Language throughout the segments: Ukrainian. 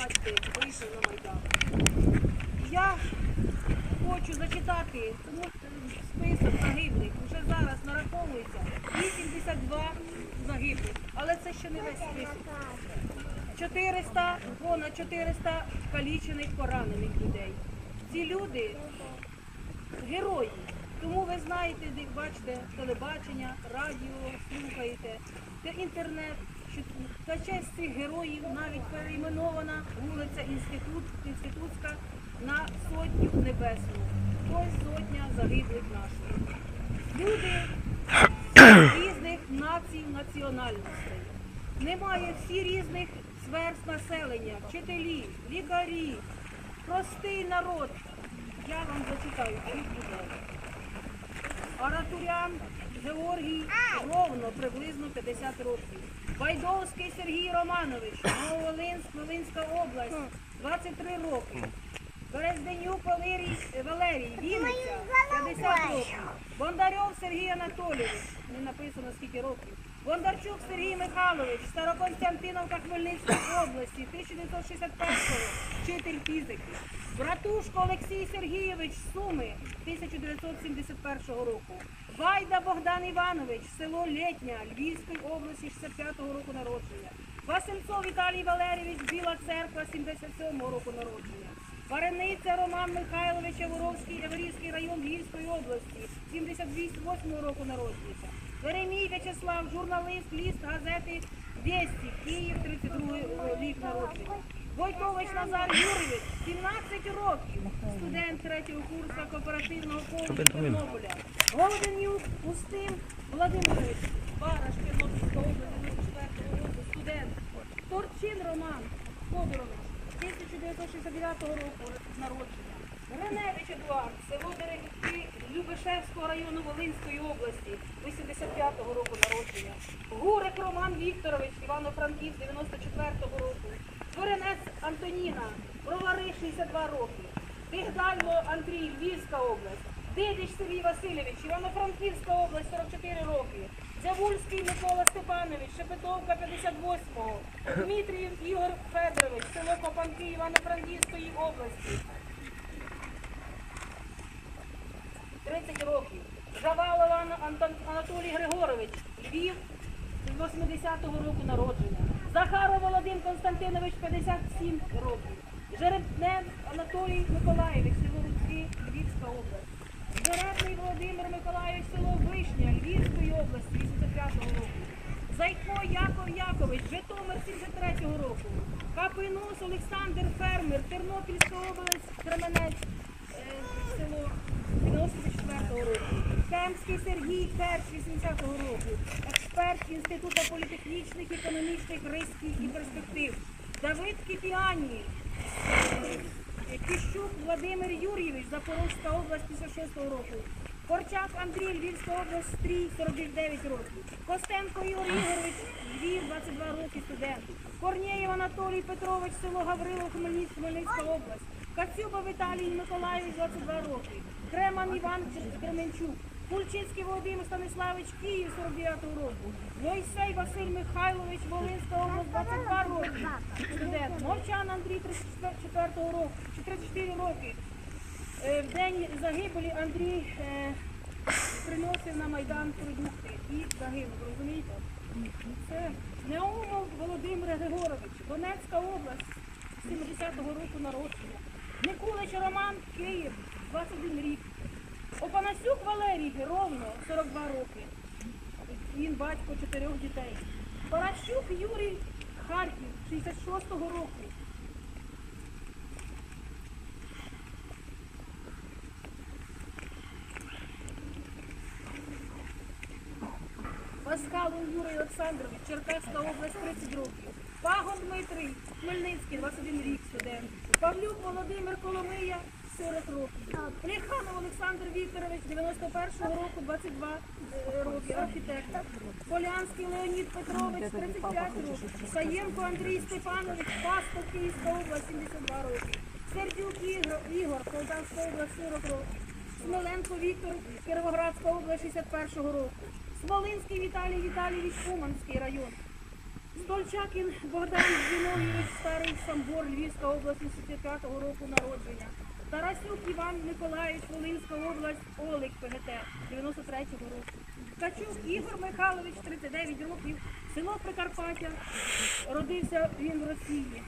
бачите, вийшов на Майдан. Я хочу зачитати тому список загиблих. Уже зараз нараховується 82 загиблих. Але це ще не весь список. 400, понад 400 калічених, поранених людей. Ці люди герої. Тому ви знаєте, бачите телебачення, радіо, слухаєте, інтернет. На честь цих героїв навіть перейменована вулиця Інститут, Інститутська на сотню небесну. Ось сотня загиблих наших. Люди різних націй, національностей. Немає всі різних сверст населення, вчителі, лікарі, простий народ. Я вам зачитаю людей. Аратурян Георгій ровно приблизно 50 років. Байдовський Сергій Романович, Нововолинськ, Волинська область, 23 роки. Березденюк Валерій, Валерій, Вінниця, 50 років. Бондарьов Сергій Анатолійович, не написано скільки років. Бондарчук Сергій Михайлович, Староконстантиновка Хмельницької області, 1961 вчитель фізики. Братушко Олексій Сергійович Суми, 1971 року. Вайда Богдан Іванович, село Лєтня, Львівської області, 65-го року народження. Васильцов Віталій Валерійович, Біла церква, 77-го року народження. Варениця Роман Михайлович Яворовський, Яворівський район Львівської області, 78 року народження. Веремій В'ячеслав, журналіст, ліст газети Вєсті, Київ, 32 рік народження. Войкович Назар Юрійович, 17 років, студент третього курсу кооперативного коледжу Тернополя. Голоденюк Устим Владимирович, Бараш, Тернопільська область, 94 року, студент. Торчин Роман Федорович, 1969 року народження. Гриневич Едуард, село Берегівки Любешевського району Волинської області, 85-го року народження. Гурик Роман Вікторович, Івано-Франківськ, 94-го року. Коренець Антоніна, Бровари, 62 роки. Бігдальмо Андрій, Львівська область. Дидич Сергій Васильович, Івано-Франківська область, 44 роки. Дзявульський Микола Степанович, Шепетовка 58-го. Дмитрієв Ігор Федорович, село Копанки Івано-Франківської області. 30 років. Жавалова Антон Анатолій Григорович, Львів, 80-го року народження. Захаров Володимир Константинович, 57 років. Жеребнен Анатолій Миколаєвич, село Руцьки, Львівська область. Жеребний Володимир Миколаївич, село Вишня, Львівської області, 85-го року. Зайко Яков Якович, Житомир 73-го року. Капинус Олександр Фермер, Тернопільська область, Кременець, е, село 94-го року. Кемський Сергій Керч 80-го року. Експерт Інституту політехнічних, економічних рисків і перспектив. Давид Кіпіані, е, Кіщук Владимир Юрійович, Запорозька область 56-го року. Корчак Андрій, Львівська область, Стрій, 49 років. Костенко Ігор Ігорович, Львів, 22 роки, студент. Корнєєв Анатолій Петрович, село Гаврилов, Хмельницька, Хмельницька область. Кацюба Віталій Миколаївич, 22 роки. Креман Іван Кременчук. Кульчицький Володимир Станиславович, Київ, 49 року. Мойсей Василь Михайлович, Волинська область, 22 Студент. Мовчан Андрій, 34 року, чи 34 роки. Е, В день загибелі Андрій е, приносив на Майдан продукти і загинув, розумієте? Це Неумов Володимир Григорович, Донецька область, 70-го року народження. Никулич Роман, Київ, 21 рік. Опанасюк Валерій, ровно 42 роки. Він батько чотирьох дітей. Паращук Юрій, Харків, 66-го року. Паскалов Юрій Олександрович, Черкаська область, 30 років. Пагон Дмитрий, Хмельницький, 21 рік студент. Павлюк Володимир Коломия, 40 років. Плеханов Олександр Вікторович, 91-го року, 22 е, роки, архітектор. Полянський Леонід Петрович, 35 років. Саєнко Андрій Степанович, Пастов, Київська область, 72 роки. Сердюк Ігор, Полтавська область, 40 років. Смоленко Віктор, Кіровоградська область, 61-го року. Смолинський Віталій Віталійович, Уманський район. Стольчакін Богдан Зіновійович, старий Самбор, Львівська область, 85-го року народження. Тарасюк Іван Миколаївич, Волинська область, Олик ПГТ, 93-го року. Ткачук Ігор Михайлович, 39 років, село Прикарпаття, родився він в Росії.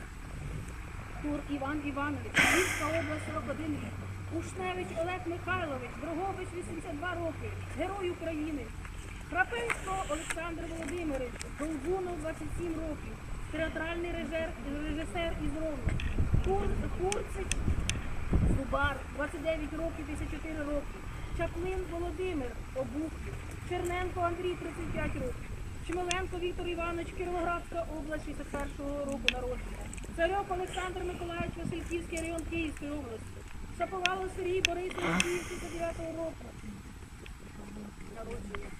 Тур Іван Іванович, Львівська область, 41 рік. Ушневич Олег Михайлович, Дрогович, 82 роки, Герой України. Крапинсько Олександр Володимирович, Долгунов, 27 років, театральний режисер із Ровно. Курцик Зубар, 29 років, 54 роки. Чаплин Володимир, Обухів. Черненко Андрій, 35 років. Чмеленко Віктор Іванович, Кіровоградська область, 61-го року народження. Царьок Олександр Миколаївич, Васильківський район Київської області. Шаповало Сергій Борисович, Київ, 69 року. Народження.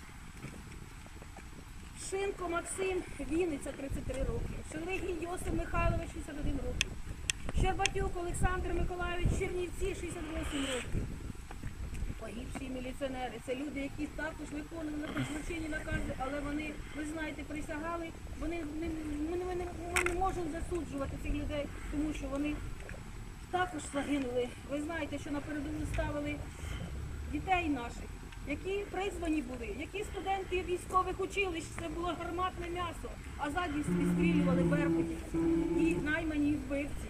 Шинко Максим, Вінниця, 33 роки. Шелегій Йосип Михайлович, 61 років. Щербатюк Олександр Миколайович, Чернівці, 68 років. Погибші міліціонери. Це люди, які також виконували злочинні накази, але вони, ви знаєте, присягали. Вони не, ми, ми, ми не можемо засуджувати цих людей, тому що вони також загинули. Ви знаєте, що на ставили дітей наших, які призвані були, які студенти військових училищ, це було гарматне м'ясо, а ззаді відстрілювали беркутів і наймані вбивці.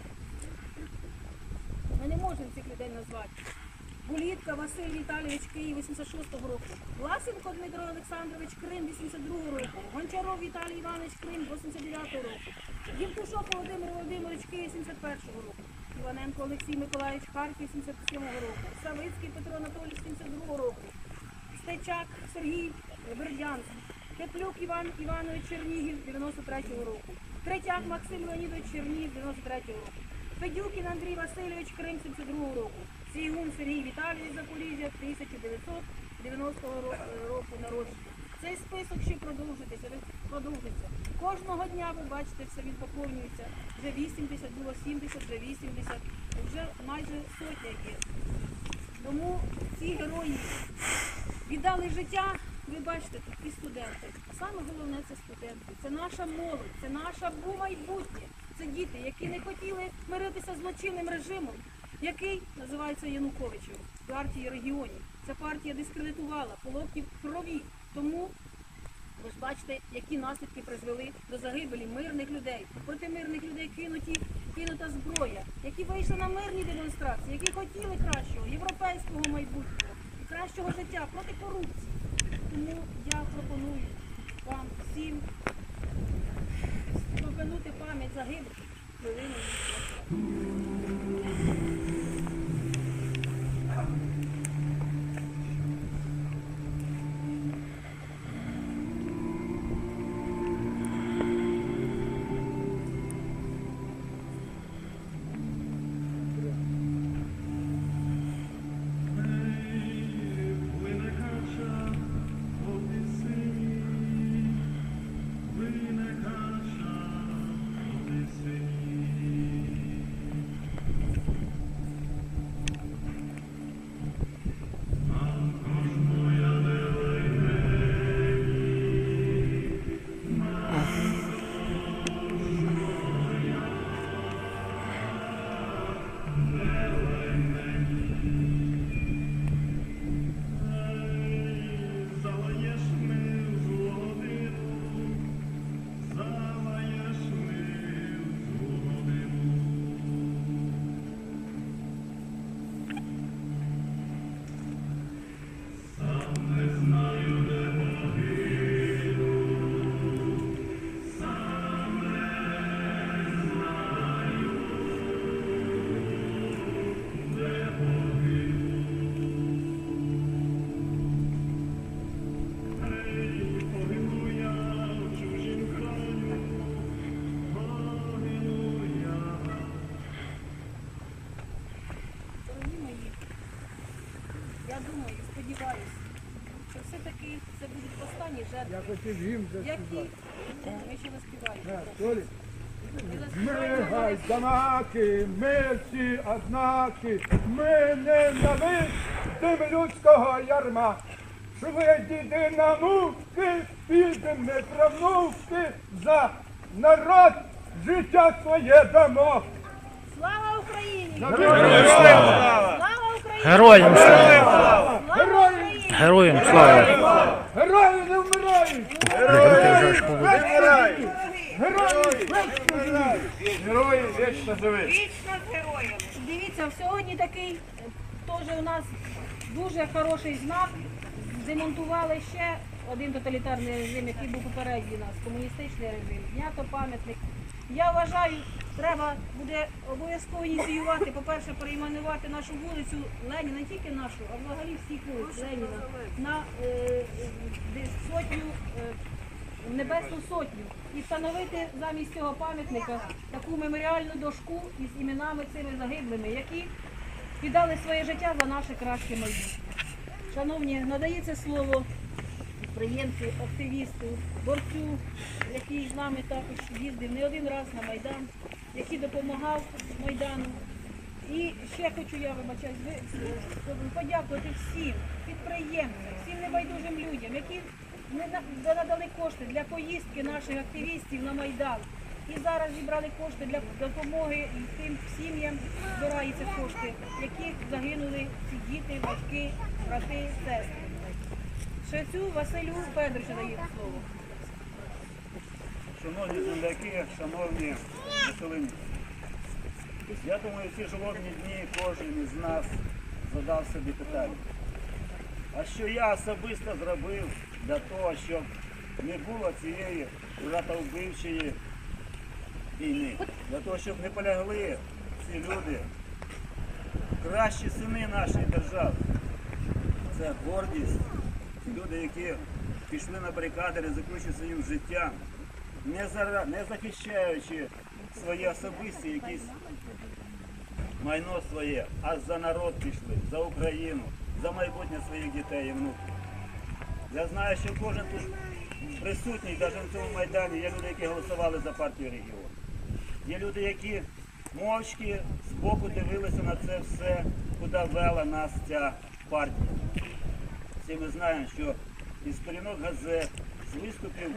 Ми не можемо цих людей назвати. Булітка Василь Віталійович Київ 86-го року. Власенко Дмитро Олександрович Крим 82-го року. Гончаров Віталій Іванович Крим 89-го року. Євтушок Володимир Володимирович Київ 71-го року. Іваненко Олексій Миколаївич Харків 77-го року. Савицький Петро Анатолійович 72-го року. Стечак Сергій Бердянськ. Теплюк Іван Іванович Чернігів 93-го року. Третяк Максим Леонідович Чернігів 93-го року. Федюкін Андрій Васильович Крим 72-го року. Сігун Сергій Віталійович Запоріжжя 1990 ро- року народження. Цей список ще продовжується, продовжиться. Кожного дня ви бачите, все він поповнюється. Вже 80, було 70, вже 80, вже майже сотня є. Тому ці герої віддали життя, ви бачите, тут і студенти. Саме головне це студенти. Це наша молодь, це наше бу- майбутнє. Це діти, які не хотіли миритися з злочинним режимом, який називається Януковичем, партії регіонів. Ця партія дискредитувала полоків крові. Тому ви ж бачите, які наслідки призвели до загибелі мирних людей. Проти мирних людей кинуті, кинута зброя, які вийшли на мирні демонстрації, які хотіли кращого, європейського майбутнього, кращого життя проти корупції. Тому я пропоную 有那个。Я хотів гімн які заспівати. не. На, Толі. Ми Ми гайданаки, ми всі однаки, ми ненавидимо людського ярма. Шли діди на муки, підемо правнуки за народ життя своє дамо. Слава Україні! Героям Слава Україні! Героям слава! Слава! Героям слава! Герої не вмирають! Вмирай! Герої вечно живуть! Герої вечно живуть! Дивіться, сьогодні такий е, теж у нас дуже хороший знак. Демонтували ще один тоталітарний режим, який був попередній нас, комуністичний режим. Знято пам'ятник. Я вважаю, треба буде обов'язково ініціювати, по-перше, перейменувати нашу вулицю Леніна, не тільки нашу, а взагалі всіх вулиць Леніна на е, е, сотню. е, Небесну сотню і встановити замість цього пам'ятника таку меморіальну дошку із іменами цими загиблими, які віддали своє життя за наше краще майбутнє. Шановні, надається слово підприємцю, активісту, борцю, який з нами також їздив не один раз на Майдан, який допомагав Майдану. І ще хочу я вибачаюсь, ви- подякувати всім підприємцям, всім небайдужим людям, які надали кошти для поїздки наших активістів на Майдан. І зараз зібрали кошти для допомоги тим сім'ям збираються кошти, яких загинули ці діти, батьки, брати, сестри. Шевцю Василю Федоровичу даю слово. Шановні земляки, шановні населені. Я думаю, ці жолобні дні кожен із нас задав собі питання. А що я особисто зробив для того, щоб не було цієї братовбивчої війни? Для того, щоб не полягли ці люди, кращі сини нашої держави. Це гордість. Люди, які пішли на барикади, ризикуючи своїм життям, не захищаючи свої особисті якісь майно своє, а за народ пішли, за Україну, за майбутнє своїх дітей і внуків. Я знаю, що кожен тут присутній, навіть на цьому майдані, є люди, які голосували за партію регіону. Є люди, які мовчки збоку дивилися на це все, куди вела нас ця партія. Всі ми знаємо, що із сторінок газет, з виступів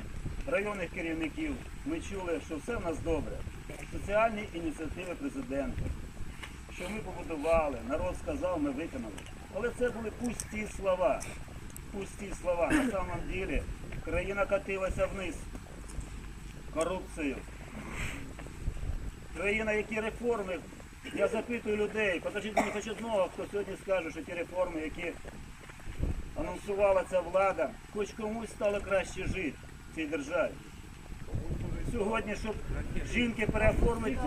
районних керівників ми чули, що все в нас добре. Соціальні ініціативи президента, що ми побудували, народ сказав, ми виконали. Але це були пусті слова. Пусті слова. На самом деле країна катилася вниз. Корупцію. Країна, які реформи. Я запитую людей, покажіть мені хоч одного, хто сьогодні скаже, що ті реформи, які анонсувала ця влада, хоч комусь стало краще жити в цій державі. Сьогодні, щоб жінки переоформити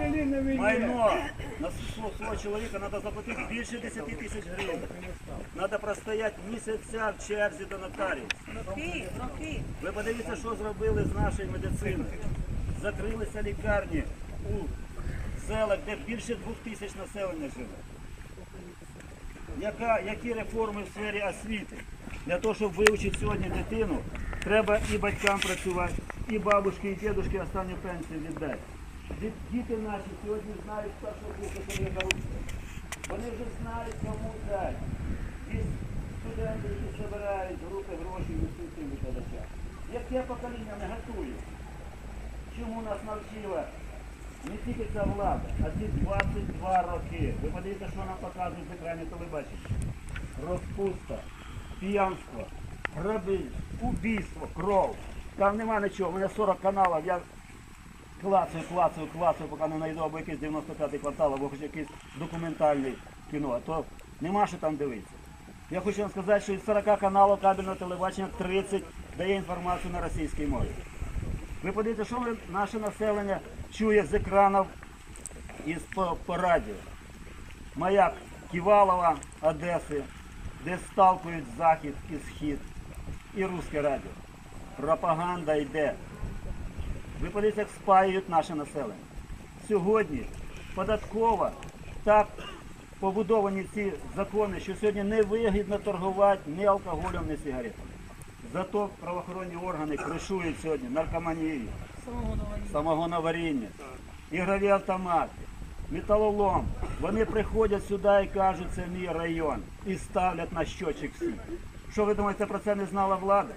майно на свого, чоловіка, треба заплатити більше 10 тисяч гривень. Треба простояти місяця в черзі до нотаріуса. Ви подивіться, що зробили з нашою медициною. Закрилися лікарні у селах, де більше двох тисяч населення живе. Яка, які реформи в сфері освіти? Для того, щоб вивчити сьогодні дитину, треба і батькам працювати, і бабушки, і дідушки останню пенсію віддати. Ді- Діти наші сьогодні знають першого курсу, є корупція. Вони вже знають, кому дати. Є студенти, які збирають групи гроші і несуть цим викладачам. Яке покоління не готує? Чому нас навчила не тільки ця влада, а ці 22 роки. Ви подивіться, що нам показують в екрані телебачення. Розпуста, п'янство, грабіж, убійство, кров. Там нема нічого. У мене 40 каналів, я клацаю, клацаю, клацаю, поки не знайду або якийсь 95-й квартал, або хоч якийсь документальний кіно. А то нема що там дивитися. Я хочу вам сказати, що із 40 каналів кабельного телебачення 30 дає інформацію на російській мові. Ви подивіться, що ви- наше населення чує з екранів і по, по радіо. Маяк Ківалова, Одеси, де сталкують захід і схід, і русське радіо. Пропаганда йде. Ви подивіться, як спаюють наше населення. Сьогодні податкова так побудовані ці закони, що сьогодні не вигідно торгувати ні алкоголем, ні сигаретами. Зато правоохоронні органи кришують сьогодні наркоманію, самогоноваріння, ігрові автомати, металолом. Вони приходять сюди і кажуть, це мій район. І ставлять на щочик всі. Що ви думаєте, про це не знала влада?